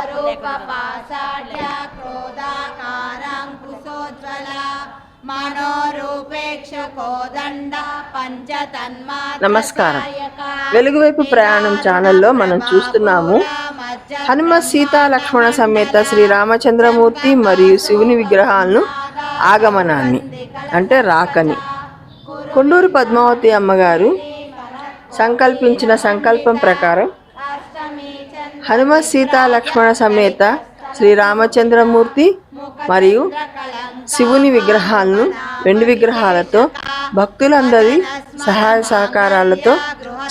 स्वरूपपाषाढ्य क्रोधाकाराङ्कुशोज्ज्वल మనోరూపేక్ష కోదండ పంచతన్మాత్ర నమస్కారం వెలుగువైపు ప్రయాణం ఛానల్లో మనం చూస్తున్నాము హనుమ సీతా లక్ష్మణ సమేత శ్రీ రామచంద్రమూర్తి మరియు శివుని విగ్రహాలను ఆగమనాన్ని అంటే రాకని కొండూరు పద్మావతి అమ్మగారు సంకల్పించిన సంకల్పం ప్రకారం హనుమ సీతా లక్ష్మణ సమేత శ్రీ రామచంద్రమూర్తి మరియు శివుని విగ్రహాలను వెండి విగ్రహాలతో భక్తులందరి సహాయ సహకారాలతో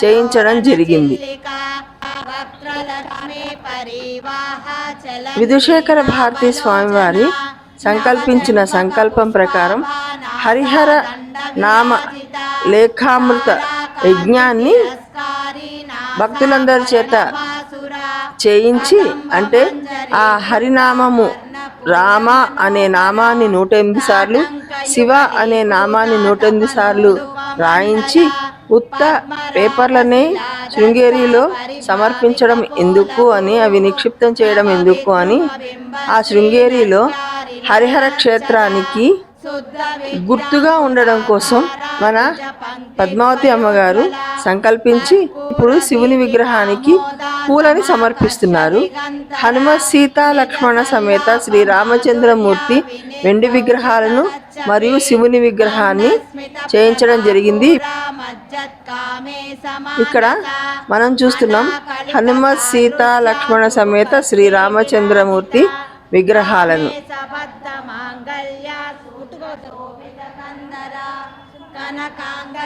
చేయించడం జరిగింది. విధుశేఖర భారతి స్వామివారి సంకల్పించిన సంకల్పం ప్రకారం హరిహర నామ లేఖామృత యజ్ఞాన్ని భక్తులందరి చేత చేయించి అంటే ఆ హరినామము రామ అనే నామాన్ని నూట ఎనిమిది సార్లు శివ అనే నామాన్ని నూట ఎనిమిది సార్లు రాయించి ఉత్త పేపర్లనే శృంగేరిలో సమర్పించడం ఎందుకు అని అవి నిక్షిప్తం చేయడం ఎందుకు అని ఆ శృంగేరిలో హరిహర క్షేత్రానికి గుర్తుగా ఉండడం కోసం మన పద్మావతి అమ్మగారు సంకల్పించి ఇప్పుడు శివుని విగ్రహానికి పూలని సమర్పిస్తున్నారు. హనుమ సీతా లక్ష్మణ సమేత శ్రీ రామచంద్రమూర్తి వెండి విగ్రహాలను మరియు శివుని విగ్రహాన్ని చేయించడం జరిగింది. ఇక్కడ మనం చూస్తున్నాం హనుమ సీతా లక్ష్మణ సమేత శ్రీ రామచంద్రమూర్తి విగ్రహాలను.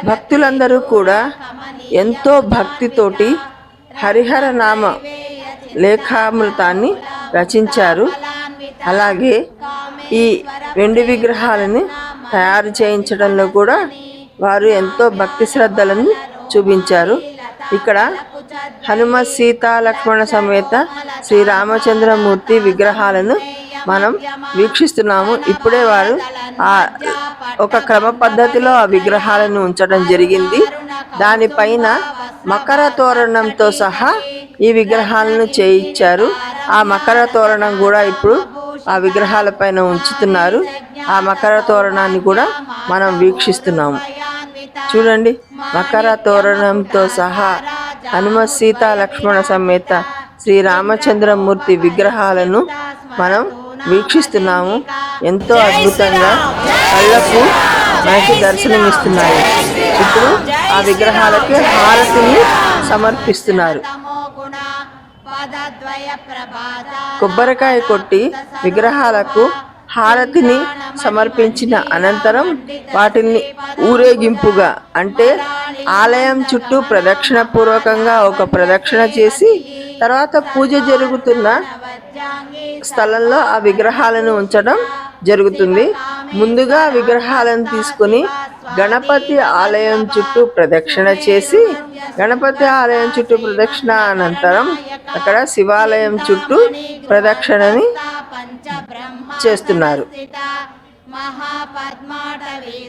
భక్తులందరూ కూడా ఎంతో భక్తితోటి హరిహర నామ లేఖామృతాన్ని రచించారు. అలాగే ఈ వెండి విగ్రహాలని తయారు చేయించడంలో కూడా వారు ఎంతో భక్తి శ్రద్ధలను చూపించారు. ఇక్కడ హనుమ సీత లక్ష్మణ సమేత శ్రీ రామచంద్రమూర్తి విగ్రహాలను మనం వీక్షిస్తున్నాము. ఇప్పుడే వారు ఆ ఒక క్రమ పద్ధతిలో ఆ విగ్రహాలను ఉంచడం జరిగింది. దానిపైన మకర తోరణంతో సహా ఈ విగ్రహాలను చేయించారు. ఆ మకర తోరణం కూడా ఇప్పుడు ఆ విగ్రహాల పైన ఉంచుతున్నారు. ఆ మకర తోరణాన్ని కూడా మనం వీక్షిస్తున్నాము. చూడండి మకర తోరణంతో సహా హనుమ సీతా లక్ష్మణ సమేత శ్రీ రామచంద్రమూర్తి విగ్రహాలను మనం వీక్షిస్తున్నాము. ఎంతో అద్భుతంగా కళ్ళకు మనకి దర్శనమిస్తున్నాయి ఇప్పుడు ఆ విగ్రహాలకి హారతిని సమర్పిస్తున్నారు. కొబ్బరికాయ కొట్టి విగ్రహాలకు హారతిని సమర్పించిన అనంతరం వాటిని ఊరేగింపుగా అంటే ఆలయం చుట్టూ ప్రదక్షిణ పూర్వకంగా ఒక ప్రదక్షిణ చేసి తర్వాత పూజ జరుగుతున్న స్థలంలో ఆ విగ్రహాలను ఉంచడం జరుగుతుంది. ముందుగా విగ్రహాలను తీసుకుని గణపతి ఆలయం చుట్టూ ప్రదక్షిణ చేసి గణపతి ఆలయం చుట్టూ ప్రదక్షిణ అనంతరం అక్కడ శివాలయం చుట్టూ ప్రదక్షిణని చేస్తున్నారు.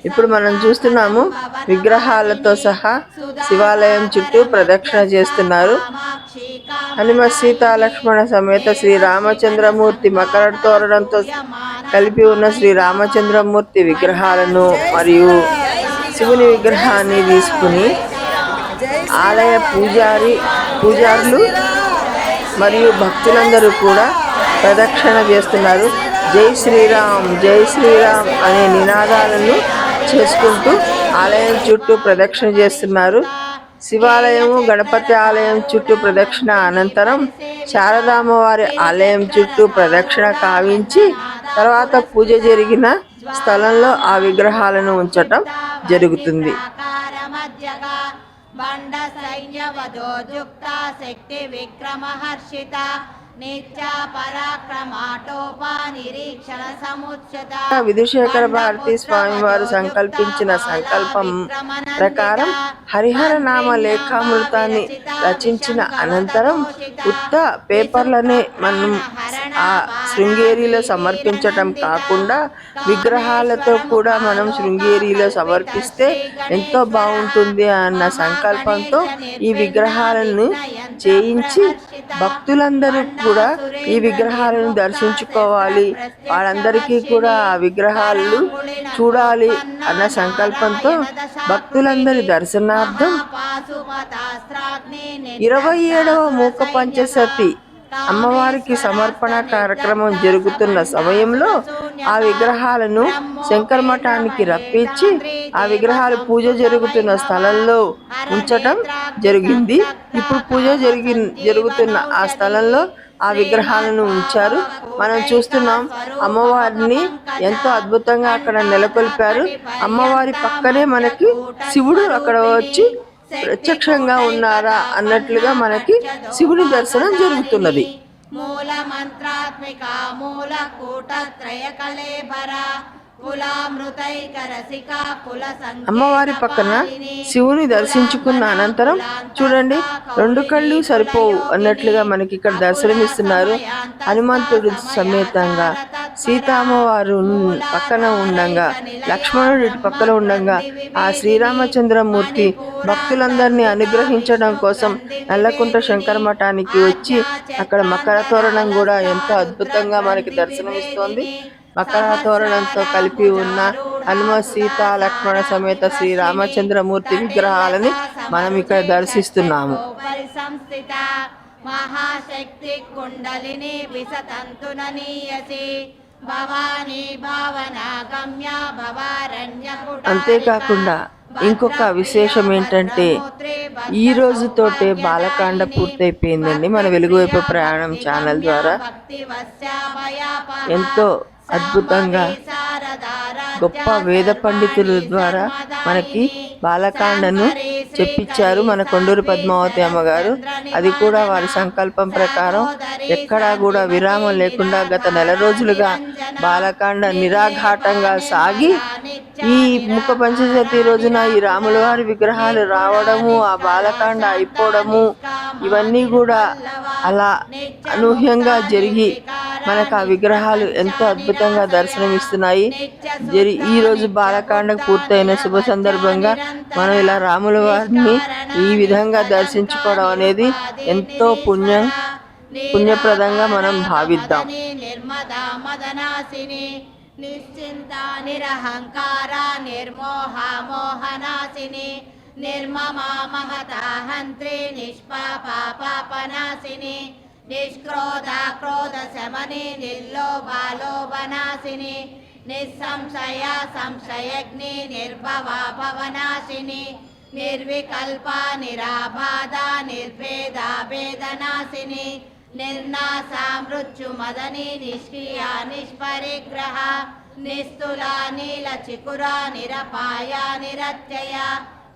ఇప్పుడు మనం చూస్తున్నాము విగ్రహాలతో సహా శివాలయం చుట్టూ ప్రదక్షిణ చేస్తున్నారు. హనుమ సీత లక్ష్మణ సమేత శ్రీ రామచంద్రమూర్తి మకర తోరణంతో కలిపి ఉన్న శ్రీ రామచంద్రమూర్తి విగ్రహాలను మరియు శివుని విగ్రహాన్ని తీసుకుని ఆలయ పూజారి పూజారులు మరియు భక్తులందరూ కూడా ప్రదక్షిణ చేస్తున్నారు. జై శ్రీరామ్ జై శ్రీరామ్ అనే నినాదాలను చేసుకుంటూ ఆలయం చుట్టూ ప్రదక్షిణ చేస్తున్నారు. శివాలయము గణపతి ఆలయం చుట్టూ ప్రదక్షిణ. అనంతరం శారదామ్మవారి ఆలయం చుట్టూ ప్రదక్షిణ కావించి తర్వాత పూజ జరిగిన స్థలంలో ఆ విగ్రహాలను ఉంచటం జరుగుతుంది. బండ సైన్య శక్తి విక్రమహర్షిత. విధుశేఖర భారతి స్వామి వారు సంకల్పించిన సంకల్పం ప్రకారం హరిహర నామ లేఖామృతాన్ని రచించిన అనంతరం ఉత్త పేపర్లనే మనం ఆ శృంగేరిలో సమర్పించటం కాకుండా విగ్రహాలతో కూడా మనం శృంగేరిలో సమర్పిస్తే ఎంతో బాగుంటుంది అన్న సంకల్పంతో ఈ విగ్రహాలను చేయించి భక్తులందరూ కూడా ఈ విగ్రహాలను దర్శించుకోవాలి. వాళ్ళందరికీ కూడా ఆ విగ్రహాలు చూడాలి అన్న సంకల్పంతో భక్తులందరి దర్శనార్థం ఇరవై ఏడవ మూక పంచసతి అమ్మవారికి సమర్పణ కార్యక్రమం జరుగుతున్న సమయంలో ఆ విగ్రహాలను శంకర మఠానికి రప్పించి ఆ విగ్రహాలు పూజ జరుగుతున్న స్థలంలో ఉంచటం జరిగింది. ఇప్పుడు పూజ జరిగి జరుగుతున్న ఆ స్థలంలో ఆ విగ్రహాలను ఉంచారు. మనం చూస్తున్నాం అమ్మవారిని ఎంతో అద్భుతంగా అక్కడ నెలకొల్పారు. అమ్మవారి పక్కనే మనకి శివుడు అక్కడ వచ్చి ప్రత్యక్షంగా ఉన్నారా అన్నట్లుగా మనకి శివుని దర్శనం జరుగుతున్నది. మూల మంత్రాత్మిక మూల కూటత్రయ కళేబరా అమ్మవారి పక్కన శివుని దర్శించుకున్న అనంతరం చూడండి రెండు కళ్ళు సరిపోవు అన్నట్లుగా మనకి ఇక్కడ దర్శనమిస్తున్నారు. హనుమంతుడు సమేతంగా సీతామ్మవారు పక్కన ఉండంగా లక్ష్మణుడు పక్కన ఉండంగా ఆ శ్రీరామచంద్రమూర్తి భక్తులందరినీ అనుగ్రహించడం కోసం నల్లకుంట శంకర మఠానికి వచ్చి అక్కడ మకర తోరణం కూడా ఎంతో అద్భుతంగా మనకి దర్శనమిస్తోంది. మకర తోరణంతో కలిపి ఉన్న హనుమ సీత లక్ష్మణ సమేత శ్రీ రామచంద్రమూర్తి విగ్రహాలని మనం ఇక్కడ దర్శిస్తున్నాము. మహాశక్తి కుండలిని విసతంతున నీయసి భవానీ భావన గమ్య భవారణ్య అంతేకాకుండా ఇంకొక విశేషం ఏంటంటే ఈ రోజుతోటే బాలకాండ పూర్తయిపోయిందండి మన వెలుగువైపు ప్రయాణం ఛానల్ ద్వారా. ఎంతో అద్భుతంగా గొప్ప వేద పండితుల ద్వారా మనకి బాలకాండను చెప్పించారు మన కొండూరు పద్మావతి అమ్మగారు. అది కూడా వారి సంకల్పం ప్రకారం ఎక్కడా కూడా విరామం లేకుండా గత నెల రోజులుగా బాలకాండ నిరాఘాటంగా సాగి ఈ ముఖ పంచశతి రోజున ఈ రాముల వారి విగ్రహాలు రావడము ఆ బాలకాండ అయిపోవడము ఇవన్నీ కూడా అలా అనూహ్యంగా జరిగి మనకు ఆ విగ్రహాలు ఎంతో అద్భుతంగా దర్శనమిస్తున్నాయి. జరి ఈ రోజు బాలకాండ పూర్తయిన శుభ సందర్భంగా మనం ఇలా రాముల వారిని ఈ విధంగా దర్శించుకోవడం అనేది ఎంతో పుణ్యం పుణ్యప్రదంగా మనం భావిద్దాం. నిర్మదా నిశ్చింత నిరహంకార నిర్మోహ మోహనాశిని నిర్మమా మహత హంత్రి నిష్పాప పాపనాశిని నిష్క్రోధ క్రోధ శమని నిర్లోభాలోభనాశిని నిస్సంశయ సంశయగ్ని నిర్భవ భవనాశిని నిర్వికల్ప నిరాబాధ నిర్భేద భేదనాశిని నిర్నాశ మృత్యు మదని నిష్క్రియా నిష్పరిగ్రహ నిస్తుల నీల చికుర నిరపాయ నిరత్యయ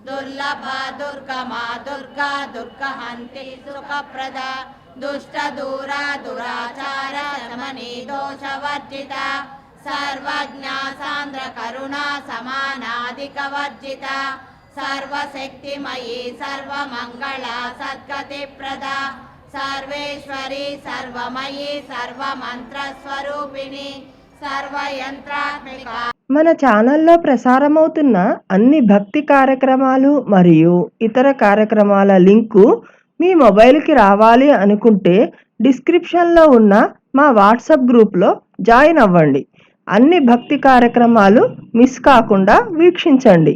దుర్లభ దుర్గమా దుర్గా దుర్గహంతి సుఖప్రద దుష్ట దూర దురాచార శమని దోషవర్జిత సర్వజ్ఞ సాంద్ర కరుణా సమానాధిక వర్జిత సర్వశక్తిమయీ సర్వమంగళ సద్గతి ప్రదా సర్వేశ్వరి సర్వమయి సర్వమంత్రస్వరూపిణి సర్వయంత్రాత్మిక. మన ఛానల్లో ప్రసారమవుతున్న అన్ని భక్తి కార్యక్రమాలు మరియు ఇతర కార్యక్రమాల లింకు మీ మొబైల్కి రావాలి అనుకుంటే డిస్క్రిప్షన్లో ఉన్న మా వాట్సాప్ గ్రూప్లో జాయిన్ అవ్వండి. అన్ని భక్తి కార్యక్రమాలు మిస్ కాకుండా వీక్షించండి.